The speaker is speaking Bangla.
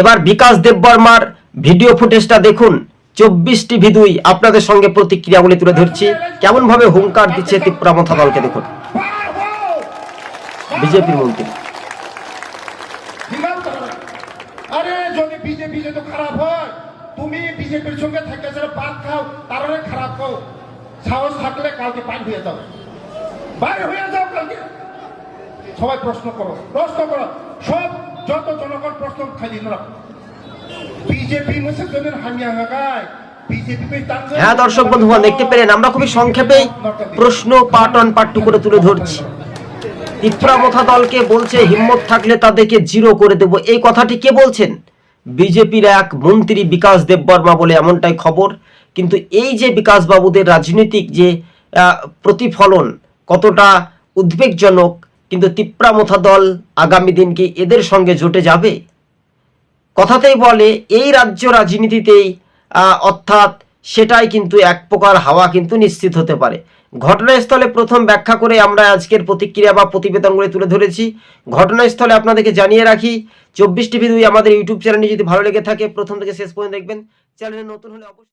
এবার বিকাশ দেববর্মার ভিডিও ফুটেজটা দেখুন। চব্বিশ টিভি দুই আপনাদের সঙ্গে প্রতিক্রিয়াগুলি তুলে ধরছি। কেমন ভাবে হুঙ্কার দিচ্ছে তিপ্রামথা দলকে দেখুন। বিজেপির মন্ত্রী। তারপরে সবাই প্রশ্ন করো প্রশ্ন করো। সব যত জনগণ প্রশ্ন খালি বিজেপি মুসলমানের হামিয়া হাগায় হ্যাঁ দর্শক বন্ধুগণ দেখতে পেলেন আমরা খুবই সংক্ষেপেই প্রশ্ন পার্ট অন পার্ট টু করে তুলে ধরছি। তিপ্রামথা দলকে বলছে, হিম্মত থাকলে তাদেরকে জিরো করে দেব। এই কথাটি কে বলছেন? বিজেপির এক মন্ত্রী বিকাশ দেববর্মা বলে এমনটাই খবর। কিন্তু এই যে বিকাশ বাবুদের রাজনৈতিক যে প্রতিফলন কতটা উদ্বেগজনক কিন্তু তিপ্রামথা দল আগামী দিন কি এদের সঙ্গে জোটে যাবে? কথাতেই বলে, এই রাজ্য রাজনীতিতেই অর্থাৎ সেটাই কিন্তু এক প্রকার হাওয়া কিন্তু নিশ্চিত হতে পারে। ঘটনাস্থলে প্রথম ব্যাখ্যা করে আমরা আজকের প্রতিক্রিয়া বা প্রতিবেদনগুলি তুলে ধরেছি। ঘটনাস্থলে আপনাদেরকে জানিয়ে রাখি, চব্বিশ টিভি দুই আমাদের ইউটিউব চ্যানেলটি যদি ভালো লেগে থাকে, প্রথম থেকে শেষ পর্যন্ত দেখবেন। চ্যানেলে নতুন হলে অবশ্যই